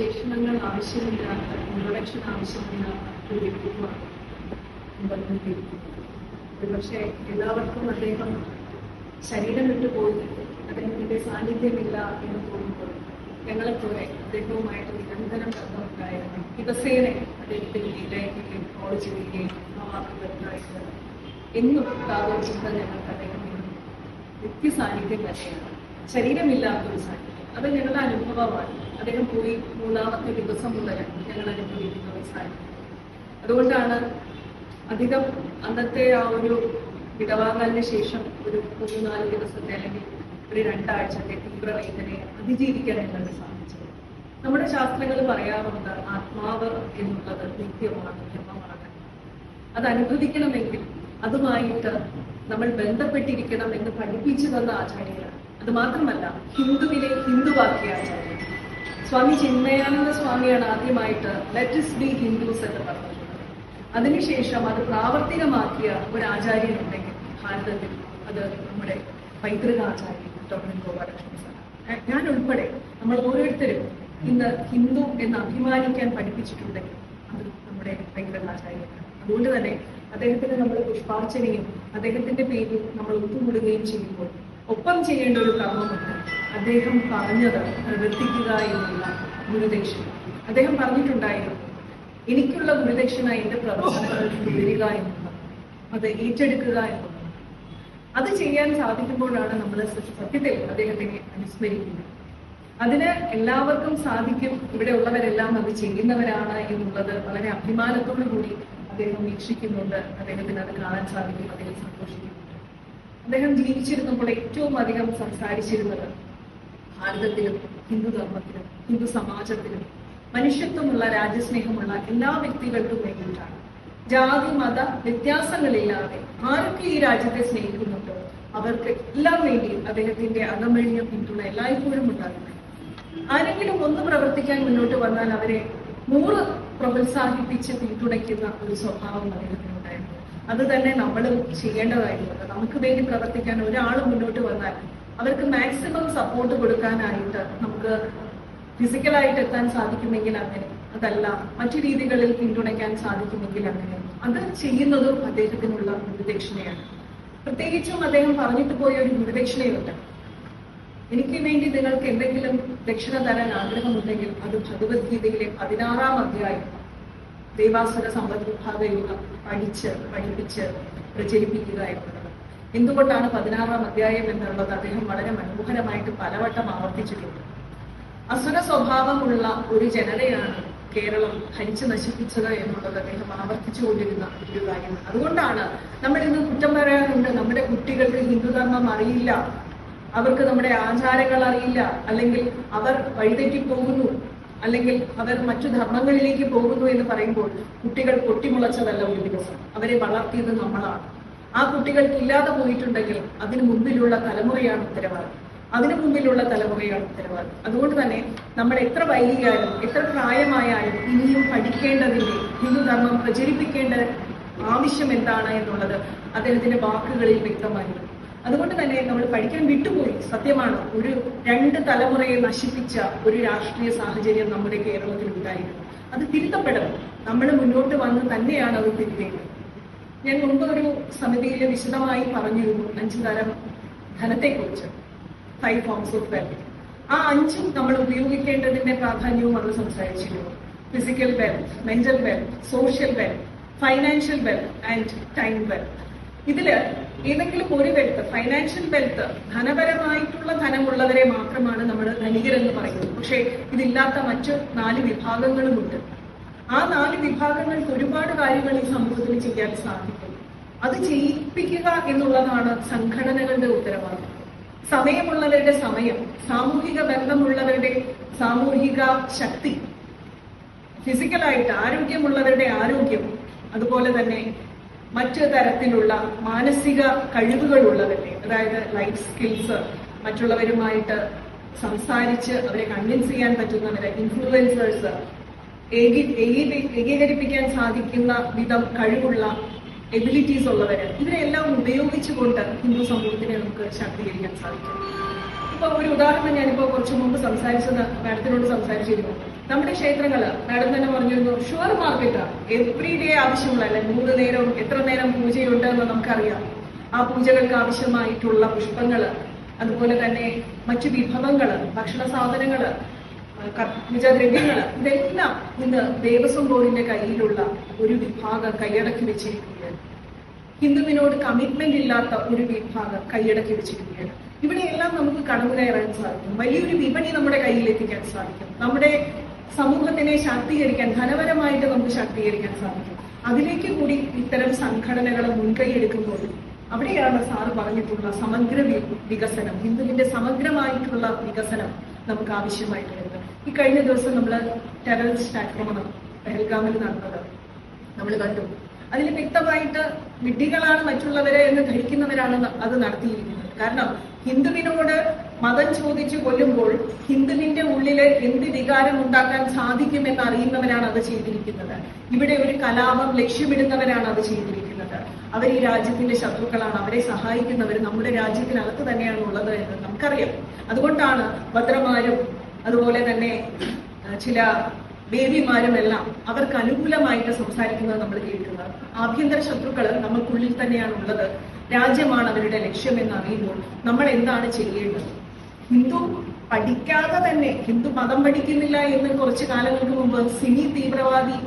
വിശേഷണങ്ങൾ ആവശ്യമില്ലാത്ത ഇൻട്രൊഡക്ഷൻ ആവശ്യമില്ലാത്ത ഒരു വ്യക്തിത്വമാണ് പക്ഷേ എല്ലാവർക്കും അദ്ദേഹം ശരീരം വിട്ടു പോയിട്ട് അദ്ദേഹത്തിന്റെ സാന്നിധ്യമില്ല എന്ന് തോന്നുമ്പോൾ ഞങ്ങളെ പോലെ അദ്ദേഹവുമായിട്ട് നിരന്തരം ബന്ധമുണ്ടായിരുന്നു. ദിവസേന അദ്ദേഹത്തിന് ഇടയിക്കുകയും കോൾ ചെയ്യുകയും വാക്കുകളുണ്ടായിട്ട് എന്നും ചിന്ത ഞങ്ങൾക്ക് അദ്ദേഹം വ്യക്തി സാന്നിധ്യം തന്നെയാണ്. ശരീരമില്ലാത്തൊരു സാന്നിധ്യം. അത് ഞങ്ങളുടെ അനുഭവമാണ്. അദ്ദേഹം പോയി മൂന്നാമത്തെ ദിവസം മുതൽ ഞങ്ങൾ അനുഭവിക്കുന്ന ഒരു അതുകൊണ്ടാണ് അധികം അന്നത്തെ ആ ഒരു വിടവാങ്ങലിന് ശേഷം ഒരു മൂന്ന് നാല് ദിവസത്തെ അല്ലെങ്കിൽ ഒരു രണ്ടാഴ്ചത്തെ തീവ്രവേദനയെ അതിജീവിക്കാൻ ഞങ്ങൾക്ക് സാധിച്ചത്. നമ്മുടെ ശാസ്ത്രങ്ങൾ പറയാറുണ്ട് ആത്മാവ് എന്നുള്ളത് നിത്യമാണ് ധർമ്മമാണ് അത് അനുഭവിക്കണമെങ്കിൽ അതുമായിട്ട് നമ്മൾ ബന്ധപ്പെട്ടിരിക്കണം എന്ന് പഠിപ്പിച്ചു തന്ന ആചാര്യരാണ്. അത് മാത്രമല്ല ഹിന്ദുവിനെ ഹിന്ദുവാക്യാചാര്യം സ്വാമി ചിന്മയാനന്ദ സ്വാമിയാണ് ആദ്യമായിട്ട് ലെറ്റസ് ബി ഹിന്ദുസ് എന്ന് പറഞ്ഞത് അതിനുശേഷം അത് പ്രാവർത്തികമാക്കിയ ഒരു ആചാര്യനുണ്ടെങ്കിൽ ഭാരതത്തിൽ അത് നമ്മുടെ പൈതൃക ആചാര്യൻ ഡോക്ടർ ഗോപാലകൃഷ്ണൻ സാർ. ഞാൻ ഉൾപ്പെടെ നമ്മൾ ഓരോരുത്തരും ഇന്ന് ഹിന്ദു എന്ന് അഭിമാനിക്കാൻ പഠിപ്പിച്ചിട്ടുണ്ടെങ്കിൽ അത് നമ്മുടെ പൈതൃക ആചാര്യനാണ്. അതുകൊണ്ട് തന്നെ അദ്ദേഹത്തിന് നമ്മൾ പുഷ്പാർച്ചനയും അദ്ദേഹത്തിന്റെ പേരിൽ നമ്മൾ ഒത്തുകൂടുകയും ചെയ്യുമ്പോൾ ഒപ്പം ചെയ്യേണ്ട ഒരു കർമ്മമുണ്ട് അദ്ദേഹം പറഞ്ഞത് പ്രവർത്തിക്കുക എന്നുള്ള ഗുരുദക്ഷിണ. അദ്ദേഹം പറഞ്ഞിട്ടുണ്ടായിരുന്നു എനിക്കുള്ള ഗുരുദക്ഷിണ എന്റെ പ്രവർത്തനങ്ങൾ തുടരുക എന്നുള്ളത്. അത് ഏറ്റെടുക്കുക എന്നുള്ളത്. അത് ചെയ്യാൻ സാധിക്കുമ്പോഴാണ് നമ്മൾ സത്യത്തിൽ അദ്ദേഹത്തിനെ അനുസ്മരിക്കുന്നത്. അതിന് എല്ലാവർക്കും സാധിക്കും. ഇവിടെ ഉള്ളവരെല്ലാം അത് ചെയ്യുന്നവരാണ് എന്നുള്ളത് വളരെ അഭിമാനത്തോടു കൂടി അദ്ദേഹം വീക്ഷിക്കുന്നുണ്ട്. അദ്ദേഹത്തിന് അത് കാണാൻ സാധിക്കും. അദ്ദേഹം സന്തോഷിക്കുന്നുണ്ട് അദ്ദേഹം ജീവിച്ചിരുന്നപ്പോൾ ഏറ്റവും അധികം സംസാരിച്ചിരുന്നത് ഭാരതത്തിലും ഹിന്ദു ധർമ്മത്തിലും ഹിന്ദു സമാജത്തിലും മനുഷ്യത്വമുള്ള രാജ്യസ്നേഹമുള്ള എല്ലാ വ്യക്തികൾക്കും വേണ്ടിയിട്ടാണ്. ജാതി മത വ്യത്യാസങ്ങളില്ലാതെ ആരൊക്കെ ഈ രാജ്യത്തെ സ്നേഹിക്കുന്നുണ്ടോ അവർക്ക് എല്ലാം വേണ്ടി അദ്ദേഹത്തിന്റെ അകമഴിഞ്ഞ പിന്തുണ എല്ലായ്പ്പോഴും ഉണ്ടാകുന്നു. ആരെങ്കിലും ഒന്ന് പ്രവർത്തിക്കാൻ മുന്നോട്ട് വന്നാൽ അവരെ നൂറ് പ്രോത്സാഹിപ്പിച്ച് പിന്തുണയ്ക്കുന്ന ഒരു സ്വഭാവം അദ്ദേഹത്തിനുണ്ടായിരുന്നു. അത് തന്നെ നമ്മളും ചെയ്യേണ്ടതായിട്ടുണ്ട്. നമുക്ക് വേണ്ടി പ്രവർത്തിക്കാൻ ഒരാൾ മുന്നോട്ട് വന്നാൽ അവർക്ക് മാക്സിമം സപ്പോർട്ട് കൊടുക്കാനായിട്ട് നമുക്ക് ഫിസിക്കലായിട്ട് എത്താൻ സാധിക്കുമെങ്കിൽ അങ്ങനെ. അതല്ല മറ്റു രീതികളിൽ പിന്തുണയ്ക്കാൻ സാധിക്കുമെങ്കിൽ അങ്ങനെ. അത് ചെയ്യുന്നതും അദ്ദേഹത്തിനുള്ള ഗുരുദക്ഷിണയാണ് പ്രത്യേകിച്ചും അദ്ദേഹം പറഞ്ഞിട്ട് പോയ ഒരു ഗുരുദക്ഷിണയുണ്ട് എനിക്ക് വേണ്ടി നിങ്ങൾക്ക് എന്തെങ്കിലും ദക്ഷിണ തരാൻ ആഗ്രഹമുണ്ടെങ്കിൽ അത് ഭഗവത്ഗീതയിലെ പതിനാറാം അധ്യായം ദേവാസുര സമ്പദ് വിഭാഗ യുഗം പഠിച്ച് പഠിപ്പിച്ച് പ്രചരിപ്പിക്കുക എന്നുള്ളത് എന്തുകൊണ്ടാണ് പതിനാറാം അധ്യായം എന്നുള്ളത് അദ്ദേഹം വളരെ മനോഹരമായിട്ട് പലവട്ടം ആവർത്തിച്ചിട്ടുണ്ട്. അസുര സ്വഭാവമുള്ള ഒരു ജനതയാണ് കേരളം ഭരിച്ചു നശിപ്പിച്ചത് എന്നുള്ളത് അദ്ദേഹം ആവർത്തിച്ചുകൊണ്ടിരുന്ന ഒരു കാര്യമാണ് അതുകൊണ്ടാണ് നമ്മൾ ഇന്ന് കുറ്റം പറയാറുണ്ട് നമ്മുടെ കുട്ടികൾക്ക് ഹിന്ദുധർമ്മം അറിയില്ല. അവർക്ക് നമ്മുടെ ആചാരങ്ങൾ അറിയില്ല. അല്ലെങ്കിൽ അവർ വഴിതെറ്റി പോകുന്നു അല്ലെങ്കിൽ അവർ മറ്റു ധർമ്മങ്ങളിലേക്ക് പോകുന്നു എന്ന് പറയുമ്പോൾ കുട്ടികൾ പൊട്ടിമുളച്ചതല്ല ഒരു ദിവസം. അവരെ വളർത്തിയത് നമ്മളാണ്. ആ കുട്ടികൾക്ക് ഇല്ലാതെ പോയിട്ടുണ്ടെങ്കിൽ അതിന് മുമ്പിലുള്ള തലമുറയാണ് ഉത്തരവാദി. അതിനു മുമ്പിലുള്ള തലമുറയാണ് ഉത്തരവാദി. അതുകൊണ്ട് തന്നെ നമ്മൾ എത്ര വൈകിയാലും എത്ര പ്രായമായാലും ഇനിയും പഠിക്കേണ്ടതിന്റെ ഹിന്ദുധർമ്മം പ്രചരിപ്പിക്കേണ്ട ആവശ്യം എന്താണ് എന്നുള്ളത് അദ്ദേഹത്തിന്റെ വാക്കുകളിൽ വ്യക്തമായിരുന്നു. അതുകൊണ്ട് തന്നെ നമ്മൾ പഠിക്കാൻ വിട്ടുപോയി. സത്യമാണ് ഒരു രണ്ട് തലമുറയെ നശിപ്പിച്ച ഒരു രാഷ്ട്രീയ സാഹചര്യം നമ്മുടെ കേരളത്തിൽ ഉണ്ടായിരുന്നു. അത് തിരുത്തപ്പെടണം. നമ്മൾ മുന്നോട്ട് വന്ന് തന്നെയാണ് അത് തിരുത്തേണ്ടത്. ഞാൻ മുമ്പ് ഒരു സമിതിയിൽ വിശദമായി പറഞ്ഞിരുന്നു അഞ്ചു തരം ധനത്തെക്കുറിച്ച് ഫൈവ് ഫോംസ് ഓഫ് വെൽത്ത് ആ അഞ്ചും നമ്മൾ ഉപയോഗിക്കേണ്ടതിന്റെ പ്രാധാന്യവും അത് സംസാരിച്ചിരുന്നു. Physical wealth mental wealth social wealth financial wealth and time wealth ഇതിൽ ഏതെങ്കിലും ഒരു വെൽത്ത് ഫൈനാൻഷ്യൽ വെൽത്ത് ധനപരമായിട്ടുള്ള ധനമുള്ളവരെ മാത്രമാണ് നമ്മൾ ധനികരെന്ന് പറയുന്നത്. പക്ഷേ ഇതില്ലാത്ത മറ്റു നാല് വിഭാഗങ്ങളുമുണ്ട്. ആ നാല് വിഭാഗങ്ങൾക്ക് ഒരുപാട് കാര്യങ്ങൾ ഈ സമൂഹത്തിൽ ചെയ്യാൻ സാധിക്കും. അത് ചെയ്യിപ്പിക്കുക എന്നുള്ളതാണ് സംഘടനകളുടെ ഉത്തരവാദിത്വം സമയമുള്ളവരുടെ സമയം സാമൂഹിക ബന്ധമുള്ളവരുടെ സാമൂഹിക ശക്തി ഫിസിക്കലായിട്ട് ആരോഗ്യമുള്ളവരുടെ ആരോഗ്യം അതുപോലെ തന്നെ മറ്റു തരത്തിലുള്ള മാനസിക കഴിവുകളുള്ളവരെ അതായത് ലൈഫ് സ്കിൽസ് മറ്റുള്ളവരുമായിട്ട് സംസാരിച്ച് അവരെ കൺവിൻസ് ചെയ്യാൻ പറ്റുന്നവരെ ഇൻഫ്ലുവൻസേഴ്സ് ഏകീകരിപ്പിക്കാൻ സാധിക്കുന്ന വിധം കഴിവുള്ള എബിലിറ്റീസ് ഉള്ളവര് ഇവരെല്ലാം ഉപയോഗിച്ചുകൊണ്ട് ഹിന്ദു സമൂഹത്തിനെ നമുക്ക് ശാക്തീകരിക്കാൻ സാധിക്കും. ഇപ്പൊ ഒരു ഉദാഹരണം ഞാനിപ്പോ കുറച്ചു മുമ്പ് സംസാരിച്ചത് മാഡത്തിനോട് സംസാരിച്ചിരുന്നു. നമ്മുടെ ക്ഷേത്രങ്ങൾ മാഡം തന്നെ പറഞ്ഞിരുന്നു ഷുവർ മാർക്കറ്റ്. എവ്രി ഡേ ആവശ്യമുള്ള അല്ലെ മൂന്ന് നേരം എത്ര നേരം പൂജയുണ്ട് എന്ന് നമുക്കറിയാം. ആ പൂജകൾക്ക് ആവശ്യമായിട്ടുള്ള പുഷ്പങ്ങൾ അതുപോലെ തന്നെ മറ്റു വിഭവങ്ങൾ ഭക്ഷണ സാധനങ്ങൾ പൂജാദ്രവ്യങ്ങൾ ഇതെല്ലാം ഇന്ന് ദേവസ്വം ബോർഡിന്റെ കയ്യിലുള്ള ഒരു വിഭാഗം കൈയടക്കി വെച്ചിരിക്കുകയാണ്. ഹിന്ദുവിനോട് കമ്മിറ്റ്മെന്റ് ഇല്ലാത്ത ഒരു വിഭാഗം കൈയടക്കി വെച്ചിരിക്കുകയാണ്. ഇവിടെയെല്ലാം നമുക്ക് കടന്നു കയറാൻ സാധിക്കും. വലിയൊരു വിപണി നമ്മുടെ കയ്യിൽ എത്തിക്കാൻ സാധിക്കും. നമ്മുടെ സമൂഹത്തിനെ ശാക്തീകരിക്കാൻ ധനപരമായിട്ട് നമുക്ക് ശാക്തീകരിക്കാൻ സാധിക്കും. അതിലേക്ക് കൂടി ഇത്തരം സംഘടനകൾ മുൻകൈ എടുക്കുമ്പോൾ അവിടെയാണ് സാറ് പറഞ്ഞിട്ടുള്ള സമഗ്ര വികസനം ഹിന്ദുവിന്റെ സമഗ്രമായിട്ടുള്ള വികസനം നമുക്ക് ആവശ്യമായിട്ട് വരുന്നത്. ഈ കഴിഞ്ഞ ദിവസം നമ്മൾ ടെററിസ്റ്റ് ആക്രമണം പെഹൽഗാമിൽ നടന്നത്. നമ്മൾ കണ്ടു. അതിൽ വ്യക്തമായിട്ട് വിഡ്ഢികളാണ് മറ്റുള്ളവരെ എന്ന് ധരിക്കുന്നവരാണ് അത് നടത്തിയിരിക്കുന്നത്. കാരണം ഹിന്ദുവിനോട് മതം ചോദിച്ചു കൊല്ലുമ്പോൾ ഹിന്ദുവിന്റെ ഉള്ളിൽ എന്ത് വികാരം ഉണ്ടാക്കാൻ സാധിക്കുമെന്ന് അറിയുന്നവരാണ് അത് ചെയ്തിരിക്കുന്നത്. ഇവിടെ ഒരു കലാപം ലക്ഷ്യമിടുന്നവരാണ് അത് ചെയ്തിരിക്കുന്നത്. അവർ ഈ രാജ്യത്തിന്റെ ശത്രുക്കളാണ്. അവരെ സഹായിക്കുന്നവർ നമ്മുടെ രാജ്യത്തിനകത്ത് തന്നെയാണ് ഉള്ളത് എന്ന് നമുക്കറിയാം. അതുകൊണ്ടാണ് ഭദ്രമാരും അതുപോലെ തന്നെ ആ, ചില ദേവിമാരുമെല്ലാം അവർക്ക് അനുകൂലമായിട്ട് സംസാരിക്കുന്നത് നമ്മൾ കേൾക്കുന്നത്. ആഭ്യന്തര ശത്രുക്കൾ നമ്മൾക്കുള്ളിൽ തന്നെയാണ് ഉള്ളത് രാജ്യമാണ് അവരുടെ ലക്ഷ്യമെന്ന് അറിയുമ്പോൾ നമ്മൾ എന്താണ് ചെയ്യേണ്ടത്? ഹിന്ദു പഠിക്കാതെ തന്നെ ഹിന്ദു മതം പഠിക്കുന്നില്ല എന്ന് കുറച്ച് കാലങ്ങൾക്ക് മുമ്പ് സിനി തീവ്രവാദി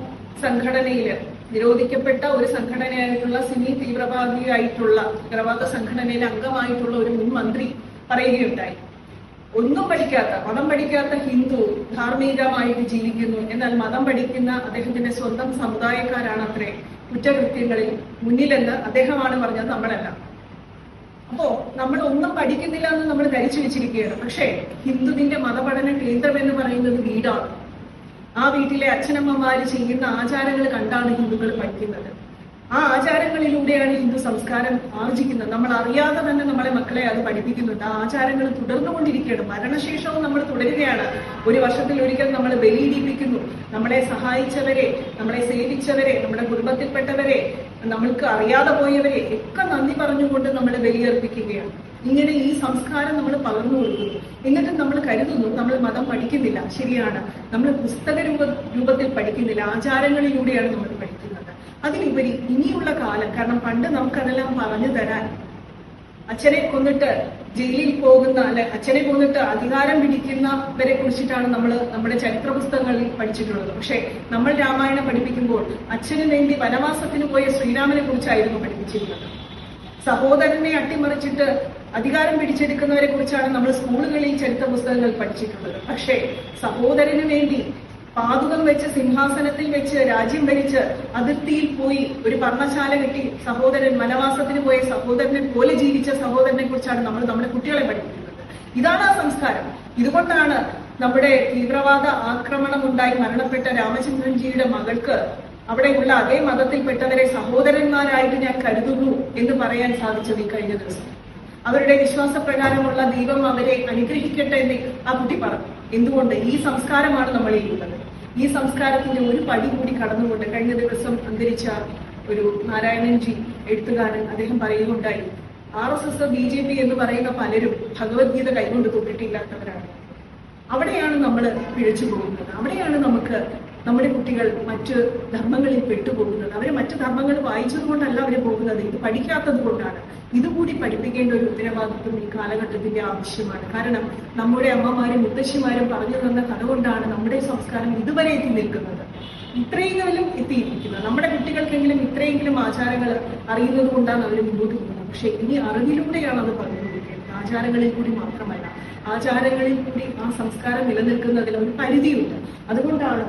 സംഘടനയിൽ നിരോധിക്കപ്പെട്ട ഒരു സംഘടനയായിട്ടുള്ള സിനി തീവ്രവാദിയായിട്ടുള്ള തീവ്രവാദ സംഘടനയിലെ അംഗമായിട്ടുള്ള ഒരു മുൻ മന്ത്രി പറയുകയുണ്ടായി. ഒന്നും പഠിക്കാത്ത മതം പഠിക്കാത്ത ഹിന്ദു ധാർമ്മികമായിട്ട് ജീവിക്കുന്നു എന്നാൽ മതം പഠിക്കുന്ന അദ്ദേഹത്തിന്റെ സ്വന്തം സമുദായക്കാരാണ് അത്രേ കുറ്റകൃത്യങ്ങളിൽ മുന്നിലെന്ന് അദ്ദേഹമാണ് പറഞ്ഞത് നമ്മളല്ല. അപ്പോ നമ്മൾ ഒന്നും പഠിക്കുന്നില്ല എന്ന് നമ്മൾ ധരിച്ചു വെച്ചിരിക്കുകയാണ്. പക്ഷേ ഹിന്ദുവിന്റെ മതപഠന കേന്ദ്രം എന്ന് പറയുന്നത് വീടാണ്. ആ വീട്ടിലെ അച്ഛനമ്മമാര് ചെയ്യുന്ന ആചാരങ്ങൾ കണ്ടാണ് ഹിന്ദുക്കൾ പഠിക്കുന്നത്. ആ ആചാരങ്ങളിലൂടെയാണ് ഹിന്ദു സംസ്കാരം ആർജിക്കുന്നത്. നമ്മൾ അറിയാതെ തന്നെ നമ്മളെ മക്കളെ അത് പഠിപ്പിക്കുന്നുണ്ട്. ആ ആചാരങ്ങൾ തുടർന്നുകൊണ്ടിരിക്കുകയാണ്. മരണശേഷവും നമ്മൾ തുടരുകയാണ്. ഒരു വർഷത്തിൽ ഒരിക്കൽ നമ്മൾ ബലിയിടിപ്പിക്കുന്നു. നമ്മളെ സഹായിച്ചവരെ നമ്മളെ സേവിച്ചവരെ നമ്മുടെ കുടുംബത്തിൽപ്പെട്ടവരെ നമ്മൾക്ക് അറിയാതെ പോയവരെ ഒക്കെ നന്ദി പറഞ്ഞുകൊണ്ട് നമ്മൾ ബലിയർപ്പിക്കുകയാണ്. ഇങ്ങനെ ഈ സംസ്കാരം നമ്മൾ പകർന്നു കൊടുക്കുന്നു. എന്നിട്ട് നമ്മൾ കരുതുന്നു നമ്മൾ മതം പഠിക്കുന്നില്ല. ശരിയാണ്. നമ്മൾ പുസ്തക രൂപ രൂപത്തിൽ പഠിക്കുന്നില്ല. ആചാരങ്ങളിലൂടെയാണ് നമ്മൾ പഠിക്കുന്നത്. അതിലുപരി ഇനിയുള്ള കാലം കാരണം പണ്ട് നമുക്കതെല്ലാം പറഞ്ഞു തരാൻ. അച്ഛനെ കൊന്നിട്ട് ജയിലിൽ പോകുന്ന അല്ലെ അച്ഛനെ കൊന്നിട്ട് അധികാരം പിടിക്കുന്നവരെ കുറിച്ചിട്ടാണ് നമ്മൾ നമ്മുടെ ചരിത്ര പുസ്തകങ്ങളിൽ പഠിച്ചിട്ടുള്ളത്. പക്ഷേ നമ്മൾ രാമായണം പഠിപ്പിക്കുമ്പോൾ അച്ഛന് വേണ്ടി വനവാസത്തിന് പോയ ശ്രീരാമനെ കുറിച്ചായിരുന്നു പഠിപ്പിച്ചിരുന്നത്. സഹോദരനെ അട്ടിമറിച്ചിട്ട് അധികാരം പിടിച്ചെടുക്കുന്നവരെ കുറിച്ചാണ് നമ്മൾ സ്കൂളുകളിൽ ചരിത്ര പുസ്തകങ്ങൾ പഠിച്ചിട്ടുള്ളത്. പക്ഷേ സഹോദരന് വേണ്ടി പാതുകം വെച്ച് സിംഹാസനത്തിൽ വെച്ച് രാജ്യം ഭരിച്ച് അതിർത്തിയിൽ പോയി ഒരു പർണശാല കെട്ടി സഹോദരൻ വനവാസത്തിന് പോയ സഹോദരനെ പോലെ ജീവിച്ച സഹോദരനെ കുറിച്ചാണ് നമ്മൾ നമ്മുടെ കുട്ടികളെ പഠിപ്പിക്കുന്നത്. ഇതാണ് ആ സംസ്കാരം. ഇതുകൊണ്ടാണ് നമ്മുടെ തീവ്രവാദ ആക്രമണം ഉണ്ടായി മരണപ്പെട്ട രാമചന്ദ്രൻജിയുടെ മകൾക്ക് അവിടെയുള്ള അതേ മതത്തിൽപ്പെട്ടവരെ സഹോദരന്മാരായിട്ട് ഞാൻ കരുതുന്നു എന്ന് പറയാൻ സാധിച്ചത് ഈ കഴിഞ്ഞ ദിവസം. അവരുടെ വിശ്വാസപ്രകാരമുള്ള ദൈവം അവരെ അനുഗ്രഹിക്കട്ടെ എന്ന് ആ കുട്ടി പറഞ്ഞു. എന്തുകൊണ്ട്? ഈ സംസ്കാരമാണ് നമ്മളിൽ ഉള്ളത്. ഈ സംസ്കാരത്തിന്റെ ഒരു പടി കൂടി കടന്നുകൊണ്ട് കഴിഞ്ഞ ദിവസം അന്തരിച്ച ഒരു നാരായണൻജി എഴുത്തുകാരൻ അദ്ദേഹം പറയുകയുണ്ടായി. R S S B J P എന്ന് പറയുന്ന പലരും ഭഗവത്ഗീത കൈകൊണ്ട് തൊട്ടിട്ടില്ലാത്തവരാണ്. അവിടെയാണ് നമ്മൾ പിഴച്ചു പോകുന്നത്. അവിടെയാണ് നമുക്ക് നമ്മുടെ കുട്ടികൾ മറ്റ് ധർമ്മങ്ങളിൽ പെട്ടുപോകുന്നത്. അവരെ മറ്റ് ധർമ്മങ്ങൾ വായിച്ചത് കൊണ്ടല്ല അവർ പോകുന്നത്. ഇത് പഠിക്കാത്തത് കൊണ്ടാണ്. ഇതുകൂടി പഠിപ്പിക്കേണ്ട ഒരു ഉത്തരവാദിത്വം ഈ കാലഘട്ടത്തിന്റെ ആവശ്യമാണ്. കാരണം നമ്മുടെ അമ്മമാരും മുത്തശ്ശിമാരും പറഞ്ഞു തന്ന കഥ കൊണ്ടാണ് നമ്മുടെ സംസ്കാരം ഇതുവരെ എത്തി നിൽക്കുന്നത്. ഇത്രയെങ്കിലും എത്തിയിരിക്കുന്നത്. നമ്മുടെ കുട്ടികൾക്കെങ്കിലും ഇത്രയെങ്കിലും ആചാരങ്ങൾ അറിയുന്നത് കൊണ്ടാണ് അവർ മുമ്പോട്ട് പോകുന്നത്. പക്ഷെ ഇനി അറിവിലൂടെയാണ് അത് പറഞ്ഞു ആചാരങ്ങളിൽ കൂടി മാത്രമല്ല. ആചാരങ്ങളിൽ കൂടി ആ സംസ്കാരം നിലനിൽക്കുന്നതിൽ ഒരു പരിധിയുണ്ട്. അതുകൊണ്ടാണ്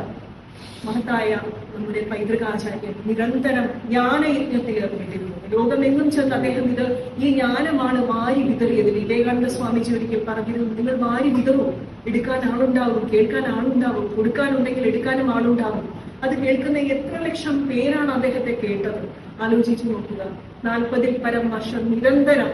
മഹത്തായ നമ്മുടെ പൈതൃകാചാര്യൻ നിരന്തരം ജ്ഞാനയജ്ഞത്തിൽ ഏർപ്പെട്ടിരുന്നു ലോകമെങ്ങും ചെന്ന് അദ്ദേഹം ഇത് ഈ ജ്ഞാനമാണ് വാരി വിതറിയത് വിവേകാനന്ദ സ്വാമിജി ഒരിക്കൽ പറഞ്ഞിരുന്നു നിങ്ങൾ വാരി വിതറും? എടുക്കാൻ ആളുണ്ടാവും കേൾക്കാൻ ആളുണ്ടാവും കൊടുക്കാനുണ്ടെങ്കിൽ എടുക്കാനും ആളുണ്ടാവും. അത് കേൾക്കുന്ന എത്ര ലക്ഷം പേരാണ് അദ്ദേഹത്തെ കേട്ടത്. ആലോചിച്ചു നോക്കുക. നാൽപ്പതിൽ പരം വർഷം നിരന്തരം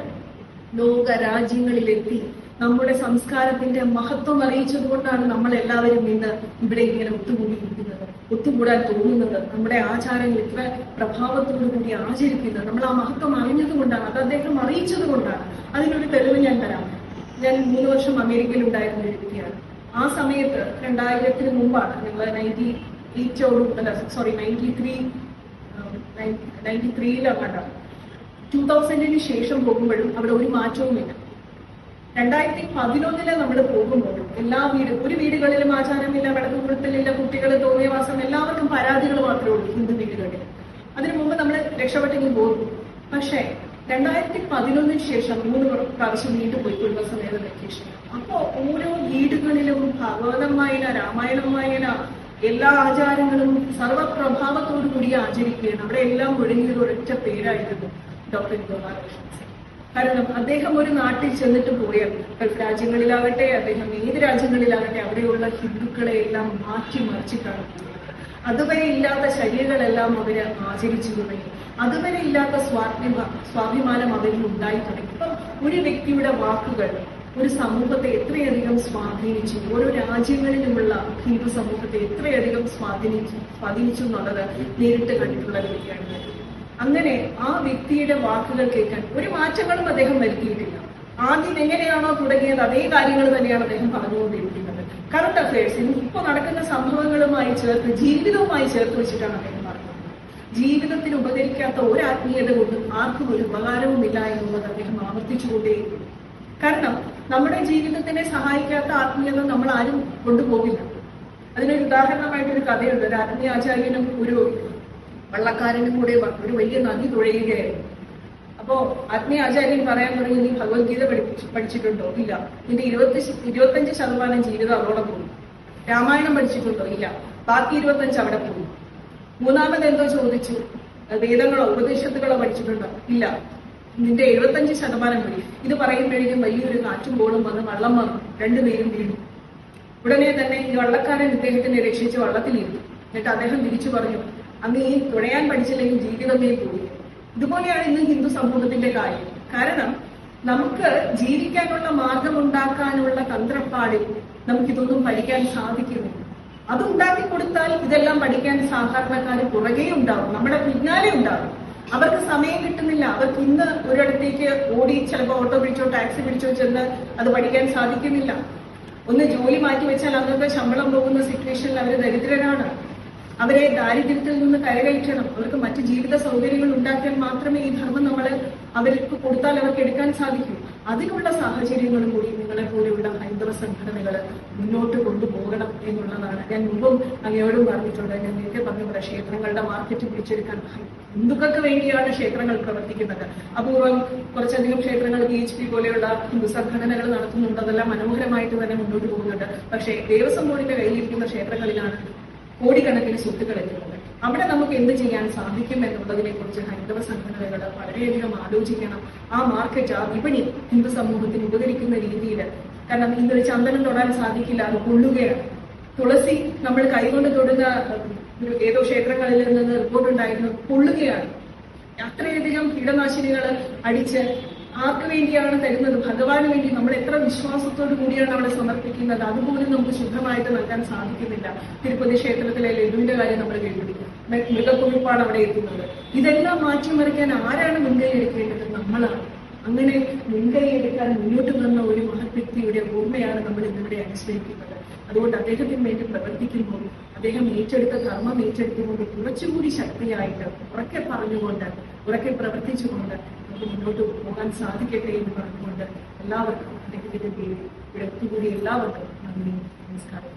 ലോക രാജ്യങ്ങളിലെത്തി നമ്മുടെ സംസ്കാരത്തിന്റെ മഹത്വം അറിയിച്ചത് കൊണ്ടാണ് നമ്മൾ എല്ലാവരും ഇന്ന് ഇവിടെ ഇങ്ങനെ ഒത്തുകൂടിയിരിക്കുന്നത്. ഒത്തുകൂടാൻ തോന്നുന്നത്. നമ്മുടെ ആചാരങ്ങൾ ഇത്ര പ്രഭാവത്തോടു കൂടി ആചരിക്കുന്നത്. നമ്മൾ ആ മഹത്വം അറിഞ്ഞത് കൊണ്ടാണ്. അത് അദ്ദേഹം അറിയിച്ചത് കൊണ്ടാണ്. അതിനൊരു തെളിവ് ഞാൻ തരാം. ഞാൻ മൂന്ന് വർഷം അമേരിക്കയിൽ ഉണ്ടായിരുന്ന ഒരു വ്യക്തിയാണ് ആ സമയത്ത് രണ്ടായിരത്തിന് മുമ്പാണ് ഞങ്ങൾ നയന്റി എയ്റ്റോട് അല്ല സോറി നയന്റി ത്രീ നയന്റി ത്രീയിലാണ് ടൂ തൗസൻഡിന് ശേഷം പോകുമ്പോഴും അവിടെ ഒരു മാറ്റവുമില്ല. രണ്ടായിരത്തി പതിനൊന്നിൽ നമ്മൾ പോകുമ്പോൾ എല്ലാ വീട് ഒരു വീടുകളിലും ആചാരമില്ല വിളക്കുകൊടുത്തലില്ല കുട്ടികൾ തോന്നിയവാസം എല്ലാവർക്കും പരാതികൾ മാത്രമേ ഉള്ളൂ ഹിന്ദു വീടുകളിൽ അതിനു മുമ്പ് നമ്മൾ രക്ഷപ്പെട്ടെങ്കിൽ പോകും. പക്ഷേ രണ്ടായിരത്തി പതിനൊന്നിന് ശേഷം മൂന്ന് പ്രാവശ്യം വീണ്ടും പോയി കുടുംബസമേത വെക്കേഷൻ അപ്പോ ഓരോ വീടുകളിലും ഭഗവതമായന രാമായണമായന എല്ലാ ആചാരങ്ങളും സർവപ്രഭാവത്തോടു കൂടി ആചരിക്കുകയാണ്. അവിടെ എല്ലാം ഒഴുകിയത് ഒരൊറ്റ പേരായിരുന്നു ഡോക്ടർ ഗോപാലകൃഷ്ണൻ കാരണം അദ്ദേഹം ഒരു നാട്ടിൽ ചെന്നിട്ട് പോയ ഗൾഫ് രാജ്യങ്ങളിലാകട്ടെ അദ്ദേഹം ഏത് രാജ്യങ്ങളിലാകട്ടെ അവിടെയുള്ള ഹിന്ദുക്കളെ എല്ലാം മാറ്റി പോകുന്നത് അതുവരെ ഇല്ലാത്ത ശരീരങ്ങളെല്ലാം അവർ ആചരിച്ചു തുടങ്ങി അതുവരെ ഇല്ലാത്ത സ്വാഭിമ സ്വാഭിമാനം അവരിൽ ഉണ്ടായി തുടങ്ങി. ഇപ്പം ഒരു വ്യക്തിയുടെ വാക്കുകൾ ഒരു സമൂഹത്തെ എത്രയധികം സ്വാധീനിച്ചു ഓരോ രാജ്യങ്ങളിലുമുള്ള ഹിന്ദു സമൂഹത്തെ എത്രയധികം സ്വാധീനിച്ചു സ്വാധീനിച്ചു എന്നുള്ളത് നേരിട്ട് കണ്ടിട്ടുള്ള വ്യക്തിയാണ്. അങ്ങനെ ആ വ്യക്തിയുടെ വാക്കുകൾ കേൾക്കാൻ ഒരു മാറ്റങ്ങളും അദ്ദേഹം വരുത്തിയിട്ടില്ല. ആദ്യം എങ്ങനെയാണോ തുടങ്ങിയത് അതേ കാര്യങ്ങൾ തന്നെയാണ് അദ്ദേഹം പറഞ്ഞുകൊണ്ടിരിക്കുന്നത്. കറണ്ട് അഫയേഴ്സ് ഇപ്പൊ നടക്കുന്ന സംഭവങ്ങളുമായി ചേർത്ത് ജീവിതവുമായി ചേർത്ത് വെച്ചിട്ടാണ് അദ്ദേഹം പറയുന്നത് ജീവിതത്തിന് ഉപകരിക്കാത്ത ഒരു ആത്മീയത കൊണ്ടും ആർക്കും ഒരു ഉപകാരവുമില്ല എന്നുള്ളത് അദ്ദേഹം ആവർത്തിച്ചുകൊണ്ടേയിരുന്നു. കാരണം നമ്മുടെ ജീവിതത്തിനെ സഹായിക്കാത്ത ആത്മീയത നമ്മൾ ആരും കൊണ്ടുപോകില്ല. അതിനൊരു ഉദാഹരണമായിട്ടൊരു കഥയുണ്ട്. ഒരു ആത്മീയ ആചാര്യനും ഒരു വള്ളക്കാരനും കൂടെ ഒരു വലിയ നദി തുഴയുകയായിരുന്നു അപ്പോ ആത്മീയാചാര്യൻ പറയാൻ തുടങ്ങി നീ ഭഗവത്ഗീത പഠിപ്പിച്ചു പഠിച്ചിട്ടുണ്ടോ? ഇല്ല. നിന്റെ ഇരുപത്തി ഇരുപത്തഞ്ച് ശതമാനം ജീവിതം അതോടെ പോകും രാമായണം പഠിച്ചിട്ടുണ്ടോ? ഇല്ല. ബാക്കി ഇരുപത്തഞ്ച് അവിടെ പോകും മൂന്നാമത് എന്തോ ചോദിച്ചു? "അത് വേദങ്ങളോ ഉപദേശത്തുകളോ പഠിച്ചിട്ടുണ്ടോ? ഇല്ല. നിന്റെ എഴുപത്തഞ്ച് ശതമാനം മതി ഇത് പറയുമ്പോഴേക്കും വലിയൊരു കാറ്റും കോളും വന്ന് വള്ളം വന്നു രണ്ടുപേരും വീണു. ഉടനെ തന്നെ ഈ വള്ളക്കാരൻ ഇദ്ദേഹത്തിനെ രക്ഷിച്ച് വള്ളത്തിലിരുന്നു. എന്നിട്ട് അദ്ദേഹം തിരിച്ചു പറഞ്ഞു അന്ന് ഈ തുഴയാൻ പഠിച്ചില്ലെങ്കിൽ ജീവിതമേ പോയി. ഇതുപോലെയാണ് ഇന്ന് ഹിന്ദു സമൂഹത്തിന്റെ കാര്യം. കാരണം നമുക്ക് ജീവിക്കാനുള്ള മാർഗം ഉണ്ടാക്കാനുള്ള തന്ത്രപ്പാടിൽ നമുക്കിതൊന്നും പഠിക്കാൻ സാധിക്കുന്നു അത് ഉണ്ടാക്കി കൊടുത്താൽ ഇതെല്ലാം പഠിക്കാൻ സാധാരണക്കാർ പുറകെ ഉണ്ടാവും നമ്മുടെ പിന്നാലെ ഉണ്ടാവും. അവർക്ക് സമയം കിട്ടുന്നില്ല. അവർക്ക് ഇന്ന് ഒരിടത്തേക്ക് ഓടി ചിലപ്പോൾ ഓട്ടോ പിടിച്ചോ ടാക്സി പിടിച്ചോ ചെന്ന് അത് പഠിക്കാൻ സാധിക്കുന്നില്ല. ഒന്ന് ജോലി മാറ്റി വെച്ചാൽ അന്നത്തെ ശമ്പളം പോകുന്ന സിറ്റുവേഷനിൽ അവർ ദരിദ്രരാണ്. അവരെ ദാരിദ്ര്യത്തിൽ നിന്ന് കരകയറ്റണം. അവർക്ക് മറ്റ് ജീവിത സൗകര്യങ്ങൾ ഉണ്ടാക്കിയാൽ മാത്രമേ ഈ ധർമ്മം നമ്മൾ അവർക്ക് കൊടുത്താൽ അവർക്ക് എടുക്കാൻ സാധിക്കൂ. അതിനുള്ള സാഹചര്യങ്ങളും കൂടി നിങ്ങളെ പോലെയുള്ള ഹൈന്ദവ സംഘടനകൾ മുന്നോട്ട് കൊണ്ടുപോകണം എന്നുള്ളതാണ്. ഞാൻ മുമ്പും അങ്ങയോടും പറഞ്ഞിട്ടുണ്ട്. ഞാൻ നേരത്തെ പറഞ്ഞ ക്ഷേത്രങ്ങളുടെ മാർക്കറ്റ് പിടിച്ചെടുക്കാൻ ഹിന്ദുക്കൾക്ക് വേണ്ടിയാണ് ക്ഷേത്രങ്ങൾ പ്രവർത്തിക്കുന്നത്. അപൂർവം കുറച്ചധികം ക്ഷേത്രങ്ങൾ ബി എച്ച് പി പോലെയുള്ള ഹിന്ദു സംഘടനകൾ നടത്തുന്നുണ്ട്. അതെല്ലാം മനോഹരമായിട്ട് തന്നെ മുന്നോട്ട് പോകുന്നുണ്ട്. പക്ഷേ ദേവസ്വം ബോർഡിന്റെ കയ്യിലിരിക്കുന്ന ക്ഷേത്രങ്ങളിലാണ് കോടിക്കണക്കിന് സ്വത്തുക്കൾ എത്തുന്നത് അവിടെ നമുക്ക് എന്ത് ചെയ്യാൻ സാധിക്കും എന്നുള്ളതിനെ കുറിച്ച് ഹൈന്ദവ സംഘടനകൾ വളരെയധികം ആലോചിക്കണം. ആ മാർക്കറ്റ് ആ വിപണി ഹിന്ദു സമൂഹത്തിന് ഉപകരിക്കുന്ന രീതിയിൽ. കാരണം ഇന്നൊരു ചന്ദനം തൊടാൻ സാധിക്കില്ല അത് കൊള്ളുകയാണ്. തുളസി നമ്മൾ കൈകൊണ്ട് തൊടുന്ന ഏതോ ക്ഷേത്രങ്ങളിൽ നിന്ന് റിപ്പോർട്ട് ഉണ്ടായിരുന്നു കൊള്ളുകയാണ്. അത്രയധികം കീടനാശിനികൾ അടിച്ച് ആർക്ക് വേണ്ടിയാണ് തരുന്നത്? ഭഗവാന് വേണ്ടി നമ്മൾ എത്ര വിശ്വാസത്തോടു കൂടിയാണ് അവിടെ സമർപ്പിക്കുന്നത്? അതുപോലും നമുക്ക് ശുദ്ധമായിട്ട് നൽകാൻ സാധിക്കുന്നില്ല. തിരുപ്പതി ക്ഷേത്രത്തിലെ ലഡുവിന്റെ കാര്യം നമ്മൾ കേൾക്കുന്നു മൃഗക്കുറിപ്പാണ് അവിടെ എത്തുന്നത്. ഇതെല്ലാം മാറ്റിമറിക്കാൻ ആരാണ് മുൻകൈ എടുക്കേണ്ടത്? നമ്മളാണ്. അങ്ങനെ മുൻകൈ എടുക്കാൻ മുന്നോട്ട് വന്ന ഒരു മഹത് വ്യക്തിയുടെ ഓർമ്മയാണ് നമ്മൾ ഇന്നിവിടെ അനുസ്മരിക്കുന്നത്. അതുകൊണ്ട് അദ്ദേഹത്തിന് വേണ്ടി പ്രവർത്തിക്കുമ്പോൾ അദ്ദേഹം ഏറ്റെടുത്ത കർമ്മം ഏറ്റെടുത്തുകൊണ്ട് കുറച്ചുകൂടി ശക്തിയായിട്ട് ഉറക്കെ പറഞ്ഞുകൊണ്ട് ഉറക്കെ പ്രവർത്തിച്ചുകൊണ്ട് നമുക്ക് മുന്നോട്ട് പോകാൻ സാധിക്കട്ടെ എന്ന് പറഞ്ഞുകൊണ്ട് എല്ലാവർക്കും അദ്ദേഹത്തിന്റെ പേരിൽ ഇവിടെ ഒത്തുകൂടി എല്ലാവർക്കും നന്ദി നമസ്കാരം.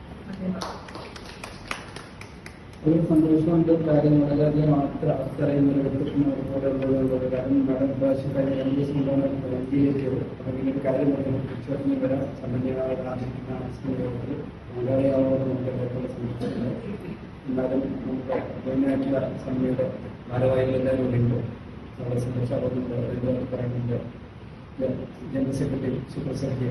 ഒരു സന്തോഷമുണ്ട്. കാര്യം വളരെയധികം മാത്ര അവസ്ഥയുന്ന പോലെയുള്ള കാര്യം മാഡം പ്രാവശ്യം കഴിഞ്ഞ രണ്ട് ദിവസം കൊണ്ടാണ് അംഗീകരിച്ചത് അപ്പോൾ ഇങ്ങനെ ഒരു കാര്യം പറഞ്ഞു തിരിച്ചറിഞ്ഞ് വരാൻ സമന്വയമായ ആശിക്കുന്ന ആശയത്തിൽ മലയാളിയാവുന്നത് നമുക്ക് ഏറ്റവും സന്തോഷമുണ്ട് എന്നാലും നമുക്ക് മെയിനായിട്ടുള്ള സമയത്ത് ഭാരവാഹികൾ എല്ലാവരും നമ്മുടെ സന്തോഷം പറയുന്നുണ്ട് പറയുന്നുണ്ട് ജനറൽ സെക്രട്ടറി സെക്രട്ടറി